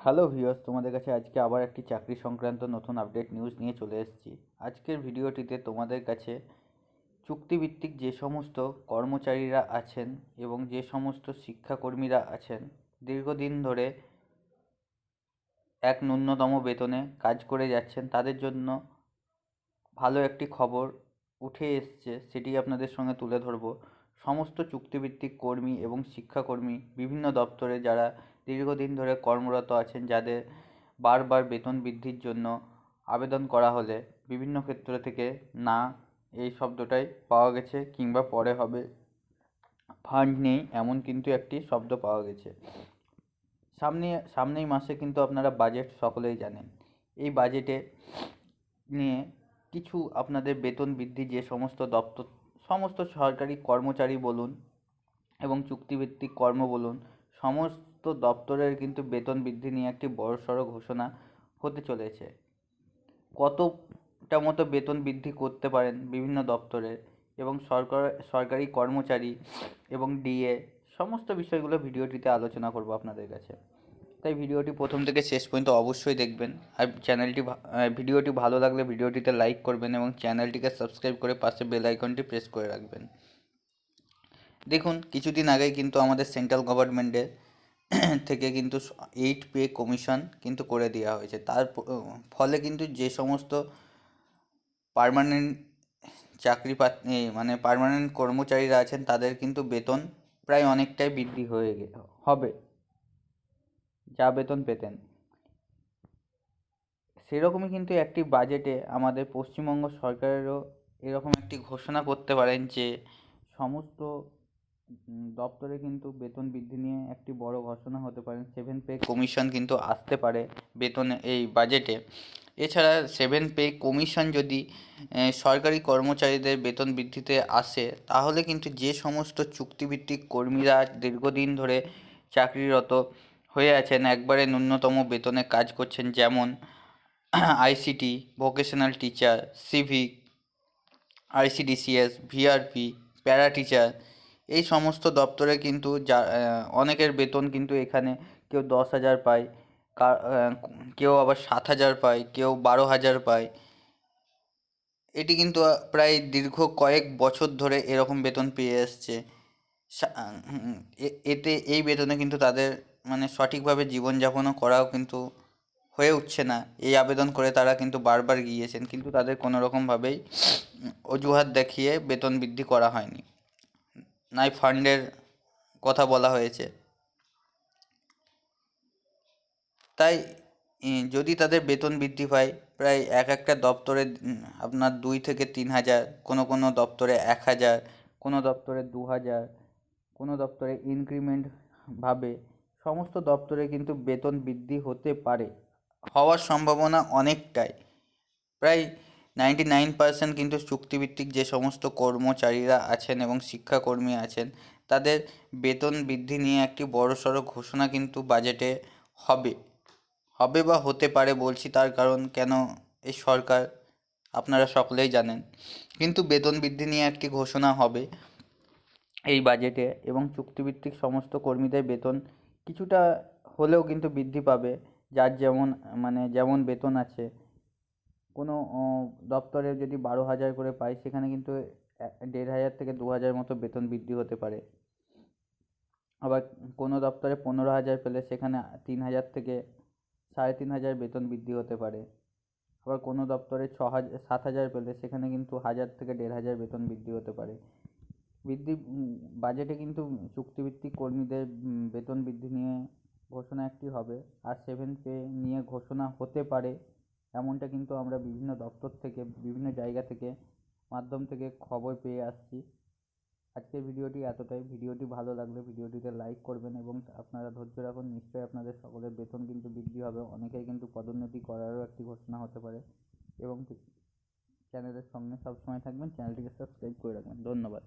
Hello viewers, তোমাদের কাছে আজকে আবার একটি চাকরি সংক্রান্ত নতুন আপডেট নিউজ নিয়ে চলে এসেছি। আজকের ভিডিওটিতে তোমাদের কাছে চুক্তিভিত্তিক যে সমস্ত কর্মচারীরা আছেন এবং যে সমস্ত শিক্ষাকর্মীরা আছেন, দীর্ঘদিন ধরে এক ন্যূনতম বেতনে কাজ করে যাচ্ছেন, তাদের জন্য ভালো একটি খবর উঠে এসছে, সেটি আপনাদের সঙ্গে তুলে ধরবো। সমস্ত চুক্তিভিত্তিক কর্মী এবং শিক্ষাকর্মী বিভিন্ন দপ্তরে যারা দীর্ঘদিন ধরে কর্মরত আছেন, যাদের বারবার বেতন বৃদ্ধির জন্য আবেদন করা হলে বিভিন্ন ক্ষেত্র থেকে না এই শব্দটাই পাওয়া গেছে কিংবা পরে হবে। ফান্ড নেই এমন কিন্তু একটি শব্দ পাওয়া গেছে। সামনে, সামনেই মাসে কিন্তু আপনারা বাজেট সকলেই জানেন। এই বাজেটে নিয়ে কিছু আপনাদের বেতন বৃদ্ধি যে সমস্ত দপ্তর, সমস্ত সরকারি কর্মচারী বলুন এবং চুক্তিভিত্তিক কর্ম বলুন, সমস্ত দপ্তরের কিন্তু বেতন বৃদ্ধি নিয়ে একটি বড়সড় ঘোষণা হতে চলেছে। কতটা মতো বেতন বৃদ্ধি করতে পারেন বিভিন্ন দপ্তরের এবং সরকার, সরকারি কর্মচারী এবং ডিএ, সমস্ত বিষয়গুলো ভিডিওটিতে আলোচনা করব আপনাদের কাছে। তাই ভিডিওটি প্রথম থেকে শেষ পর্যন্ত অবশ্যই দেখবেন। আর চ্যানেলটি ভিডিওটি ভালো লাগলে ভিডিওটিতে লাইক করবেন এবং চ্যানেলটিকে সাবস্ক্রাইব করে পাশে বেল আইকনটি প্রেস করে রাখবেন। দেখুন, কিছুদিন আগেই কিন্তু আমাদের সেন্ট্রাল গভর্নমেন্টের থেকে কিন্তু এইট পে কমিশন কিন্তু করে দেওয়া হয়েছে। তার ফলে কিন্তু যে সমস্ত পারমানেন্ট চাকরি মানে পারমানেন্ট কর্মচারীরা আছেন, তাদের কিন্তু বেতন প্রায় অনেকটাই বৃদ্ধি হয়ে গে, হবে। যা বেতন পেতেন। সেরকমই কিন্তু একটি বাজেটে আমাদের পশ্চিমবঙ্গ সরকারেরও এরকম একটি ঘোষণা করতে পারেন যে, সমস্ত দপ্তরে কিন্তু বেতন বৃদ্ধি নিয়ে একটি বড় ঘোষণা হতে পারে। সেভেন পে কমিশন কিন্তু আসতে পারে বেতনে এই বাজেটে এছাড়া সেভেন পে কমিশন যদি সরকারি কর্মচারীদের বেতন বৃদ্ধিতে আসে, তাহলে কিন্তু যে সমস্ত চুক্তিভিত্তিক কর্মীরা দীর্ঘদিন ধরে চাকরিরত হয়ে আছেন, একবারে ন্যূনতম বেতনে কাজ করছেন যেমন ICT vocational teacher civic ICDCS VRP para teacher এই সমস্ত দপ্তরে কিন্তু যা অনেকের বেতন কিন্তু এখানে কেউ দশ হাজার পায় কেউ আবার সাত হাজার পায়, কেউ বারো হাজার পায়। এটি কিন্তু প্রায় দীর্ঘ কয়েক বছর ধরে এরকম বেতন পেয়ে এসছে। এতে এই বেতনে কিন্তু তাদের মানে সঠিকভাবে জীবনযাপনও করাও কিন্তু হয়ে উঠছে না। এই আবেদন করে তারা কিন্তু বারবার গিয়েছেন, কিন্তু তাদের কোনো রকমভাবেই অজুহাত দেখিয়ে বেতন বৃদ্ধি করা হয়নি। নাই ফান্ডের কথা বলা হয়েছে। তাই যদি তাদের বেতন বৃদ্ধি পায়, প্রায় এক একটা দপ্তরে আপনার দুই থেকে তিন হাজার, কোনো কোনো দপ্তরে এক হাজার, কোনো দপ্তরে দু হাজার, কোনো দপ্তরে ইনক্রিমেন্ট ভাবে, সমস্ত দপ্তরে কিন্তু বেতন বৃদ্ধি হতে পারে, হওয়ার সম্ভাবনা অনেকটাই। প্রায় নাইনটি নাইন পার্সেন্ট কিন্তু চুক্তিভিত্তিক যে সমস্ত কর্মচারীরা আছেন এবং শিক্ষাকর্মী আছেন, তাদের বেতন বৃদ্ধি নিয়ে একটি বড়সড় ঘোষণা কিন্তু বাজেটে হবে। হবে বা হতে পারে বলছি তার কারণ কেন এই সরকার আপনারা সকলেই জানেন। কিন্তু বেতন বৃদ্ধি নিয়ে একটি ঘোষণা হবে এই বাজেটে এবং চুক্তিভিত্তিক সমস্ত কর্মীদের বেতন কিছুটা হলেও কিন্তু বৃদ্ধি পাবে। যার যেমন মানে যেমন বেতন আছে কোনো দপ্তরে যদি বারো হাজার করে পায় সেখানে কিন্তু দেড় হাজার থেকে দু হাজার মতো বেতন বৃদ্ধি হতে পারে। আবার কোনো দপ্তরে পনেরো হাজার পেলে সেখানে তিন হাজার থেকে সাড়ে তিন হাজার বেতন বৃদ্ধি হতে পারে। আবার কোনো দপ্তরে ছ হাজার সাত হাজার পেলে সেখানে কিন্তু হাজার থেকে দেড় হাজার বেতন বৃদ্ধি হতে পারে। বৃদ্ধি বাজেটে কিন্তু চুক্তিভিত্তিক কর্মীদের বেতন বৃদ্ধি নিয়ে ঘোষণা একটি হবে। আর সেভেন পে নিয়ে ঘোষণা হতে পারে। এমনটা কিন্তু আমরা বিভিন্ন দপ্তর থেকে, বিভিন্ন জায়গা থেকে মাধ্যম থেকে খবর পেয়ে আসছি। আজকের ভিডিওটি এতটাই। ভিডিওটি ভালো লাগলে ভিডিওটিতে লাইক করবেন এবং আপনারা ধৈর্য রাখুন। নিশ্চয়ই আপনাদের সকলের বেতন কিন্তু বৃদ্ধি হবে। অনেকেই কিন্তু পদোন্নতি করারও একটি ঘোষণা হতে পারে। এবং চ্যানেলের সঙ্গে সবসময় থাকবেন। চ্যানেলটিকে সাবস্ক্রাইব করে রাখবেন। ধন্যবাদ।